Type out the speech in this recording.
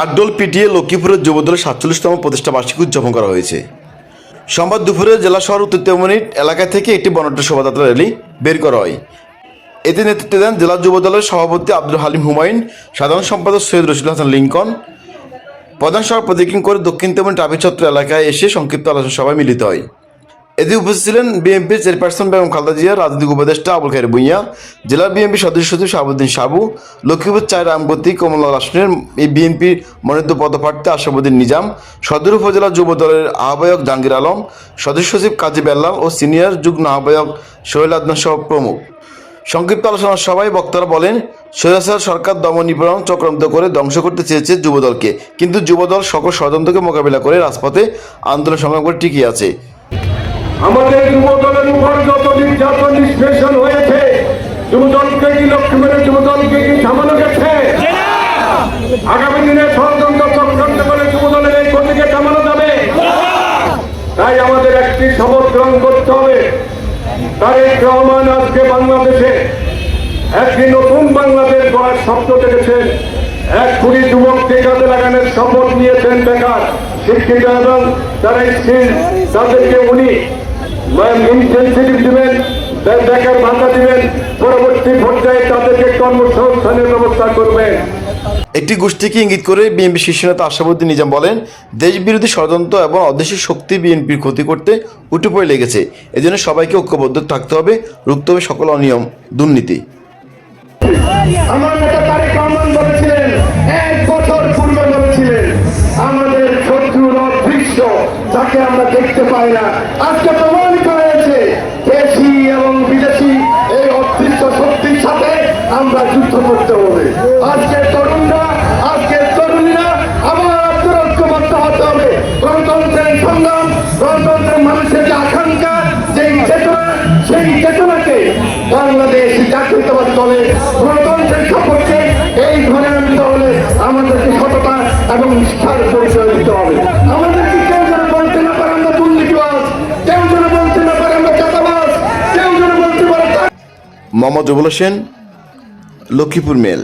ডাকডোল পিটিয়ে লক্ষ্মীপুরের যুবদলের সাতচল্লিশতম প্রতিষ্ঠা বার্ষিকী উদযাপন করা হয়েছে। সোমবার দুপুরে জেলা শহর উত্তর এলাকা থেকে একটি বনট্ট শোভাযাত্রা র্যালি বের করা হয়। এতে নেতৃত্ব দেন জেলা যুবদলের সভাপতি আব্দুল হালিম হুমায়ুন, সাধারণ সম্পাদক সৈয়দ রশিদ হাসান লিঙ্কন। প্রধান সভা প্রতিজ্ঞা করে দক্ষিণ তেমন ট্রাফিক এলাকায় এসে সংক্ষিপ্ত আলোচনা সভায় মিলিত হয়। এতে উপস্থিত ছিলেন বিএনপির চেয়ারপারসন বেগম খালদা জিয়া, রাজনৈতিক উপদেষ্টা আবুল খায়ের ভুইয়া, জেলা বিএনপি সদস্য সচিব শাহাবুদ্দিন সাবু, লক্ষ্মীপুর চায় রামগতি কমলা আসনের এই বিএনপির মনোনীত পদপ্রার্থী আশাবুদ্দিন নিজাম, সদর উপজেলা যুব দলের আহ্বায়ক জাহাঙ্গীর আলম, সদস্য সচিব কাজী বেল্লাল ও সিনিয়র যুগ্ম আহ্বায়ক সোহেল আদনান সহ প্রমুখ। সংক্ষিপ্ত আলোচনা সভায় বক্তারা বলেন, স্বৈরাচার সরকার দমন নিপীড়ন চক্রান্ত করে ধ্বংস করতে চেয়েছে যুবদলকে কিন্তু যুবদল সকল ষড়যন্ত্রকে মোকাবিলা করে রাজপথে আন্দোলন সংগ্রাম করে টিকে আছে। আমাদের যুবদলের উপর যত নির্যাতন, নিষ্পেষণ হয়েছে, যুবদলকে কি লক্ষ্মীপুরের যুবদলকে কি থামানো গেছে? আগামী দিনে ষড়যন্ত্র চক্রান্ত করে যুবদলের এই ক্ষতিকে থামানো যাবে। তাই আমাদের একটি শপথ গ্রহণ করতে হবে। তারেক রহমান আজকে বাংলাদেশে একটি নতুন বাংলাদেশ গড়ার স্বপ্ন দেখেছেন। এক কোটি যুবককে কাজে লাগানোর শপথ নিয়েছেন বেকার শিক্ষিত এবং স্কিল তাদেরকে উনি ইনসেন্সিটিভ দিবেন বেকার ভাতা দিবেন পরবর্তী পর্যায়ে তাদেরকে কর্মসংস্থানের ব্যবস্থা করবেন। একটি গোষ্ঠীকে ইঙ্গিত করে বিএনপি শীর্ষ নেতা আশাবুদ্দিন নিজাম বলেন দেশ বিরোধী ষড়যন্ত্র এবং অদেশের শক্তি বিএনপির ক্ষতি করতে উঠে পড়ে লেগেছে। এজন্য সবাইকে ঐক্যবদ্ধ থাকতে হবে রুখতে হবে সকল অনিয়ম দুর্নীতি। আমার নেতা তারেক রহমান বলেছিলেন এক বছর পূর্বে বলেছিলেন আমাদের শত্রুর অদৃশ্য যাকে আমরা দেখতে পাই না। আজকে আমরা যুদ্ধ করতে হবে। আজকের তরুণরা আজকের তরুণীরা আবার ঐক্যবদ্ধ হতে হবে। গণতন্ত্রের সংগ্রাম, গণতন্ত্রের মানুষের যে আকাঙ্ক্ষা, সেই চেতনা, সেই চেতনাকে বাংলাদেশ জাতীয়তাবাদ দলে, গণতন্ত্রের সপক্ষে এই ঘরে আনতে হলে আমাদেরকে সততা এবং নিষ্ঠার পরিচয় দিতে হবে। মোহাম্মদ রুবুল হোসেন লক্ষ্মীপুর মেল।